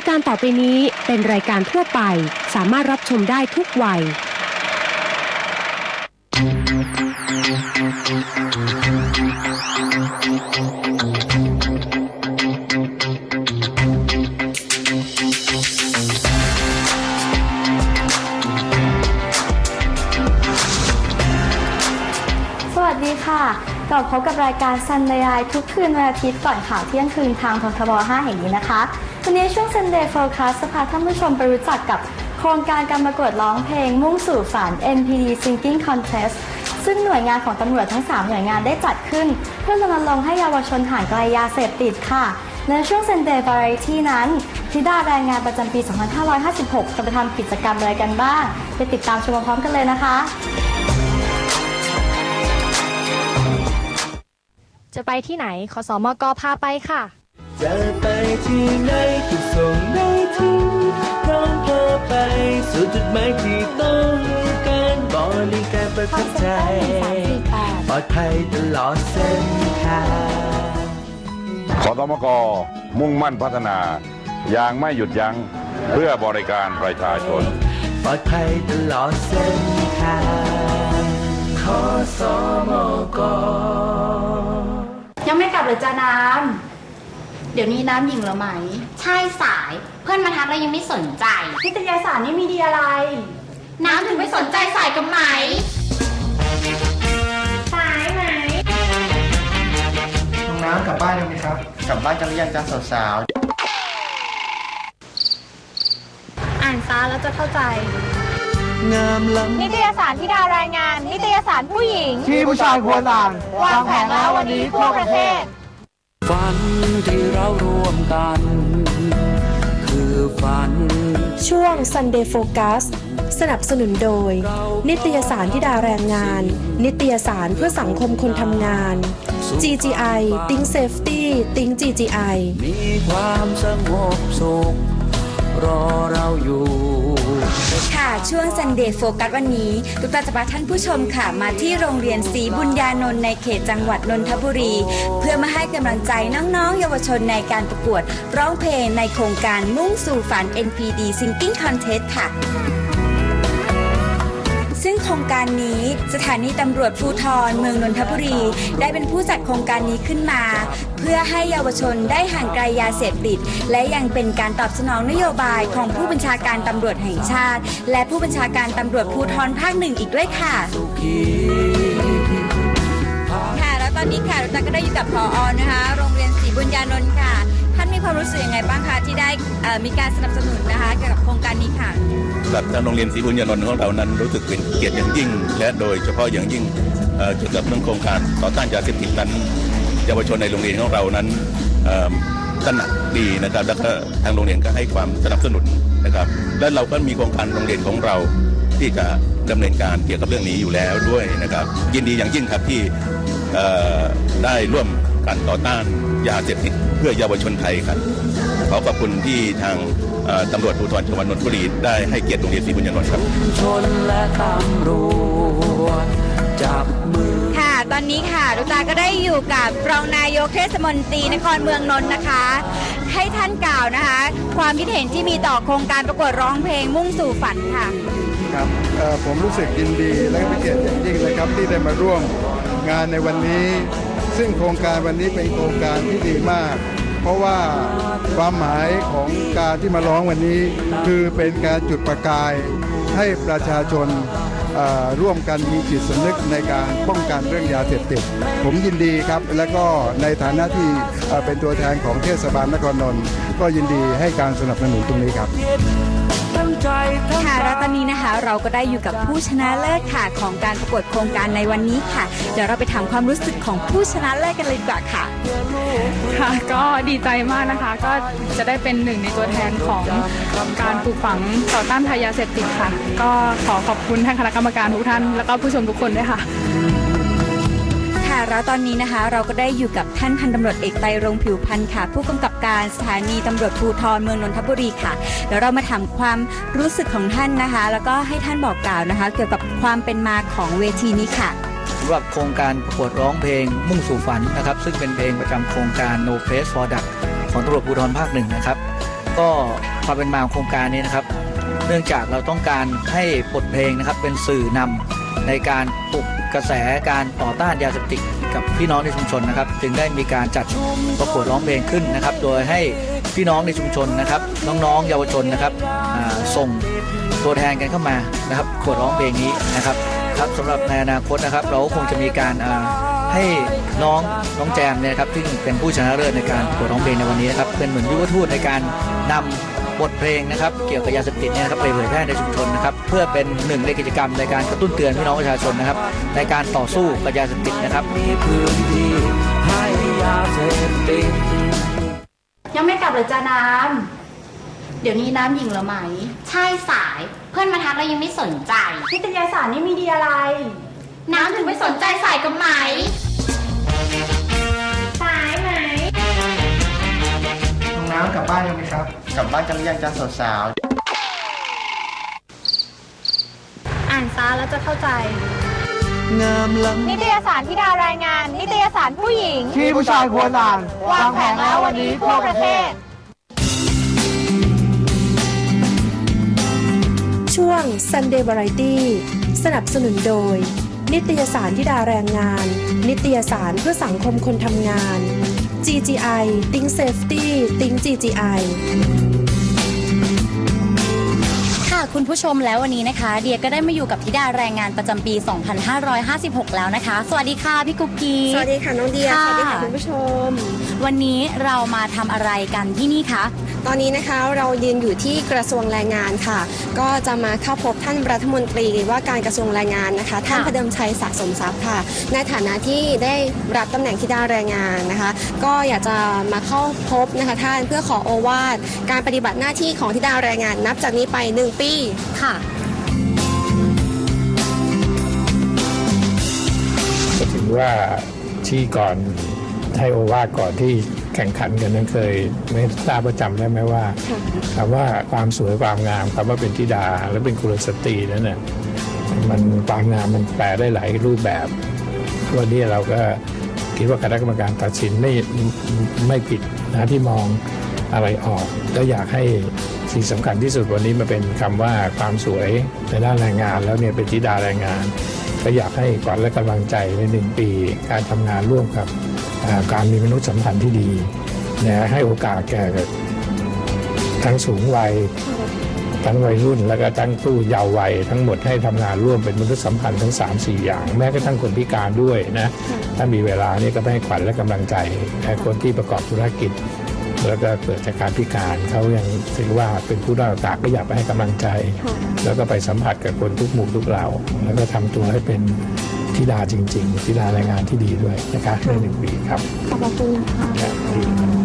ายการต่อไปนี้เป็นรายการทั่วไป สามารถรับชมได้ทุกวัย สวัสดีค่ะกลับพบกับรายการ Sunday Eye ทุกคืนวันอาทิตย์ก่อนข่าวเที่ยงคืนทางททบ 5 แห่งนี้นะคะ วันนี้ช่วง Sunday Focus จะพาท่านผู้ชมไปรู้จักกับโครงการการประกวดร้องเพลงมุ่งสู่ฝัน NPD Singing Contest ซึ่งหน่วยงานของตำรวจทั้ง 3 หน่วยงานได้จัดขึ้น เพื่อรณรงค์ให้เยาวชนห่างไกลยาเสพติดค่ะ ในช่วง Sunday Variety นั้นธิดารายงานประจำปี 2556 จะไปทำกิจกรรมอะไรกันบ้าง ไปติดตามชมพร้อมกันเลยนะคะจะไปที่ไหนขอสอมกพาไปค่ะ จะไปที่ไหนก็ส่งได้ถึงพร้อมพาไปสู่จุดหมายที่ต้องการบริการประทับใจ ปลอดภัยตลอดเส้นทางขอตมกมุ่งมั่นพัฒนา อย่างไม่หยุดยัง้งเพื่อบริการประชาชน ปลอดภัยตลอดเส้นทางขอสมกยังไม่กลับหรือจ้าน้ำ เดี๋ยวนี้น้ำหญิงเหรอไหม ใช่สายเพื่อนมาทักแล้วยังไม่สนใจ นิตยสารนี่มีดีอะไร น้ำถึงไม่สนใจสายกับไหม สายไหม น้องน้ำกลับบ้านยังไหมครับ กลับบ้านกันหรือยังจ้าสาวอ่านซาแล้วจะเข้าใจงามล้ำนิตยสารที่ดารายงาน นิตยสารผู้หญิงๆที่ผู้ชายควรอ่าน วางแผนแล้ววันนี้ทั่วประเทศฝันที่ เราร่วมกัน คือฝัน ช่วง Sunday Focus สนับสนุนโดย นิตยสารที่ดาแรงงาน นิตยสารเพื่อสังคมคนทำงาน GGI Think Safety Think GGI มีความสงบสุข รอเราอยู่ค่ะช่วง Sunday Focus วันนี้ตุ๊กตาจะพาท่านผู้ชมค่ะ มาที่โรงเรียนศรีบุญญานนท์ในเขตจังหวัดนนทบุรี เพื่อมาให้กำลังใจน้องๆ เยาวชนในการประกวด ร้องเพลงในโครงการมุ่งสู่ฝัน NPD Singing Contest ค่ะ ครงการนี้ สถานีตำรวจภูธรเมืองนนทบุรี ได้เป็นผู้จัดโครงการนี้ขึ้นมา เพื่อให้เยาวชนได้ห่างไกลยาเสพติด และยังเป็นการตอบสนองนโยบายของผู้บัญชาการตำรวจแห่งชาติ และผู้บัญชาการตำรวจภูธรภาคหนึ่งอีกด้วยค่ะค่ะแล้วตอนนี้ค่ะเราก็ได้อยู่กับพออนะคะ โรงเรียนศรีบุญญานนท์ค่ะ รู้สึกยังไงบ้างคะที่ได้เอ่อมีการสนับสนุนนะคะเกี่ยวกับโครงการนี้ค่ะกับทางโรงเรียนศรีบุญญานนท์ของเรานั้นรู้สึกเป็นเกียรติอย่างยิ่ง และโดยเฉพาะอย่างยิ่งเอ่อเกี่ยวกับเรื่องโครงการต่อต้านยาเสพติดนั้นเยาวชนในโรงเรียนของเรานั้นเอ่อตระหนักดีนะครับ แล้วก็ทางโรงเรียนก็ให้ความสนับสนุนนะครับ และเราก็มีโครงการโรงเรียนของเราที่จะดำเนินการเกี่ยวกับเรื่องนี้อยู่แล้วด้วยนะครับ ยินดีอย่างยิ่งครับที่เอ่อได้ร่วมกันต่อต้าน ยาเสพติดเพื่อเยาวชนไทยครับ ขอขอบคุณที่ทางเอ่อตำรวจภูธรจังหวัดนนทบุรีได้ให้เกียรติโรงเรียนศรีบุญญานนท์ครับชนและตำรวจจับมือค่ะตอนนี้ค่ะลูกตาก็ได้อยู่กับรองนายกเทศมนตรีนครเมืองนนท์นะคะ ให้ท่านกล่าวนะคะ ความคิดเห็นที่มีต่อโครงการประกวดร้องเพลงมุ่งสู่ฝันค่ะครับเอ่อผมรู้สึกยินดีและเป็นเกียรติอย่างยิ่งนะครับที่ได้มาร่วมงานในวันนี้ ซึ่งโครงการวันนี้เป็นโครงการที่ดีมาก เพราะว่าความหมายของการที่มาร้องวันนี้คือเป็นการจุดประกายให้ประชาชนร่วมกันมีจิตสำนึกในการป้องกันเรื่องยาเสพติด ผมยินดีครับ และก็ในฐานะที่เอ่เป็นตัวแทนของเทศบาลนครนนท์ก็ยินดีให้การสนับสนุนตรงนี้ครับ ค่ะแล้วตอนนี้นะคะเราก็ได้อยู่กับผู้ชนะเลิศค่ะของการประกวดโครงการในวันนี้ค่ะ เดี๋ยวเราไปถามความรู้สึกของผู้ชนะเลิศกันเลยดีกว่าค่ะ ค่ะก็ดีใจมากนะคะ ก็จะได้เป็นหนึ่งในตัวแทนของการปลูกฝังต่อต้านภัยยาเสพติดค่ะ ก็ขอขอบคุณท่านคณะกรรมการทุกท่าน แล้วก็ผู้ชมทุกคนด้วยค่ะ แล้วตอนนี้นะคะ เราก็ได้อยู่กับท่านพันตำรวจเอกไตรรงผิวพันธ์ค่ะ ผู้กำกับการสถานีตำรวจภูธรเมืองนนทบุรีค่ะเดี๋ยวเรามาถามความรู้สึกของท่านนะคะ แล้วก็ให้ท่านบอกกล่าวนะคะ เกี่ยวกับความเป็นมาของเวทีนี้ค่ะสำหรับโครงการประกวดร้องเพลงมุ่งสู่ฝันนะครับ ซึ่งเป็นเพลงประจำโครงการ No Place for Duck ของตำรวจภูธรภาคหนึ่งนะครับกก็ความเป็นมาของโครงการนี้นะครับ เนื่องจากเราต้องการให้บทเพลงนะครับเป็นสื่อนำในการปลุกกระแสการต่อต้านยาเสพติด กับพี่น้องในชุมชนนะครับ จึงได้มีการจัดประกวดร้องเพลงขึ้นนะครับ โดยให้พี่น้องในชุมชนนะครับ น้องๆ เยาวชนนะครับส่งตัวแทนกันเข้ามานะครับประกวดร้องเพลงนี้นะครับครับสำหรับในอนาคตนะครับ เราก็คงจะมีการให้น้องน้องแจมเนี่ยนะครับที่เป็นผู้ชนะเลิศในการประกวดร้องเพลงในวันนี้นะครับเป็นเหมือนยุวทูตในการนำ บทเพลงนะครับเกี่ยวกับยาเสพติดเนี่ยนะครับไปเผยแพร่ในชุมชนนะครับเพื่อเป็นหนึ่งในกิจกรรมในการกระตุ้นเตือนพี่น้องประชาชนนะครับในการต่อสู้กับยาเสพติดนะครับยังไม่กลับเลยจ้าน้ำเดี๋ยวนี้น้ำหญิงเหรอไหม ใช่สาย เพื่อนมาทักแล้วยังไม่สนใจนิตยสารนี่มีดีอะไร น้ำถึงไม่สนใจสายกับไหม บบ้านกันไหมครับ กลับบ้านกันหรือยังจ้าสาวอ่านซาแล้วจะเข้าใจๆงามล้ำนิตยสารที่ดารายงาน นิตยสารผู้หญิง ที่ผู้ชายควรอ่านวางแผงแล้ววันนี้ทั่วประเทศ ช่วง Sunday Variety สนับสนุนโดย นิตยสารที่ดาแรงงาน นิตยสารเพื่อสังคมคนทำงาน GGI Think Safety Think GGI ค่ะคุณผู้ชมแล้ววันนี้นะคะ เดียก็ได้มาอยู่กับธิดาแรงงานประจำปี 2556 แล้วนะคะ สวัสดีค่ะพี่กุ๊กกีสวัสดีค่ะน้องเดียค่ะสวัสดีค่ะคุณผู้ชม วันนี้เรามาทำอะไรกันที่นี่คะตอนนี้นะคะเรายืนอยู่ที่กระทรวงแรงงานค่ะ ก็จะมาเข้าพบท่านรัฐมนตรีว่าการกระทรวงแรงงานนะคะ ท่านพเดิมชัยสะสมทรัพย์ค่ะ ในฐานะที่ได้รับตำแหน่งธิดาแรงงานนะคะ ก็อยากจะมาเข้าพบนะคะท่านเพื่อขอโอวาทการปฏิบัติหน้าที่ของธิดาแรงงาน นับจากนี้ไป 1 ปีค่ะ ก็ถือว่าที่ก่อนให้โอวาทก่อนที่แข่งขันกันนั้นเคย ไม่ทราบประจำได้ไหมว่าคำว่าความสวยความงามคำว่าเป็นธิดาและเป็นกุลสตรีนั้นน่ะมันความงามมันแปลได้หลายรูปแบบวันนี้เราก็คิดว่าคณะกรรมการตัดสินไม่ไม่ผิดนะที่มอง อะไรออกก็อยากให้สิ่งสำคัญที่สุดวันนี้มาเป็นคำว่าความสวยในด้านแรงงานแล้วเนี่ยเป็นธิดาแรงงาน ก็อยากให้ขวัญและกำลังใจในหนึ่งปี การทำงานร่วมกับการมีมนุษยสัมพันธ์ที่ดีนะให้โอกาสแก่ทั้งสูงวัยทั้งวัยรุ่น แล้วก็ทั้งผู้เยาว์วัยทั้งหมดให้ทำงานร่วมเป็นมนุษยสัมพันธ์ทั้ง 3 4 อย่าง แม้กระทั่งคนพิการด้วยนะถ้ามีเวลานี่ก็ให้ขวัญและกำลังใจให้คนที่ประกอบธุรกิจ แล้วก็เกิดจากการพิการเขายังถือว่าเป็นผู้ด้อยโอกาสก็อยากไปให้กำลังใจ แล้วก็ไปสัมผัสกับคนทุกหมู่ทุกเหล่าแล้วก็ทำตัวให้เป็นธิดาจริง ๆ ธิดาแรงงานที่ดีด้วยนะคะในหนึ่งปีครับขอบคุณค่ะ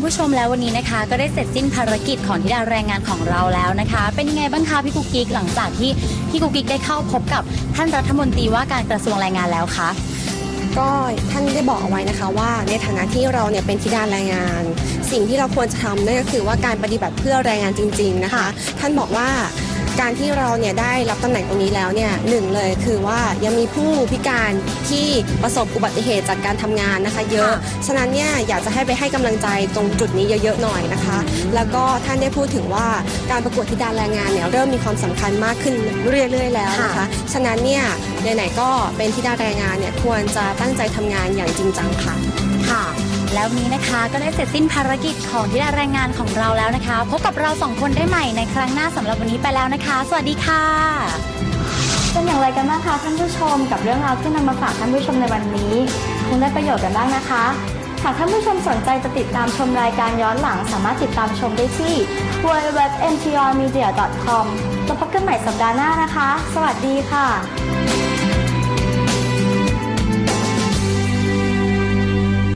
ครับดีค่ะคุณผู้ชมแล้ววันนี้นะคะ ก็ได้เสร็จสิ้นภารกิจของธิดาแรงงานของเราแล้วนะคะ เป็นยังไงบ้างคะพี่กุ๊กกิ๊กหลังจากที่พี่กุ๊กกิ๊กได้เข้าพบกับท่านรัฐมนตรีว่าการกระทรวงแรงงานแล้วคะก็ท่านได้บอกเอาไว้นะคะว่าในฐานะที่เราเนี่ยเป็นธิดาแรงงาน สิ่งที่เราควรจะทำนั่นก็คือว่าการปฏิบัติเพื่อแรงงานจริง ๆนะคะ ท่านบอกว่า การที่เราเนี่ยได้รับตำแหน่งตรงนี้แล้วเนี่ยหนึ่งเลยคือว่ายังมีผู้พิการที่ประสบอุบัติเหตุจากการทำงานนะคะ เยอะ ฉะนั้นเนี่ยอยากจะให้ไปให้กำลังใจตรงจุดนี้เยอะๆหน่อยนะคะ แล้วก็ท่านได้พูดถึงว่าการประกวดธิดาแรงงานเนี่ยเริ่มมีความสำคัญมากขึ้นเรื่อยๆ แล้วนะคะ ฉะนั้นเนี่ยไหนๆก็เป็นธิดาแรงงานเนี่ยควรจะตั้งใจทำงานอย่างจริงจังค่ะค่ะ แล้วนนี้นะคะก็ได้เสร็จสิ้นภารกิจของที่ดาแรงงานของเราแล้วนะคะ พบกับเราสองคนได้ใหม่ในครั้งหน้าสำหรับวันนี้ไปแล้วนะคะ สวัสดีค่ะเป็นอย่างไรกันบ้างคะท่านผู้ชมกับเรื่องราวที่นำมาฝากท่านผู้ชมในวันนี้คงได้ประโยชน์กันบ้างนะคะหากท่านผู้ชมสนใจจะติดตามชมรายการย้อนหลัง สามารถติดตามชมได้ที่ www.ntrmedia.com แล้วพบกันใหม่สัปดาห์หน้านะคะ สวัสดีค่ะ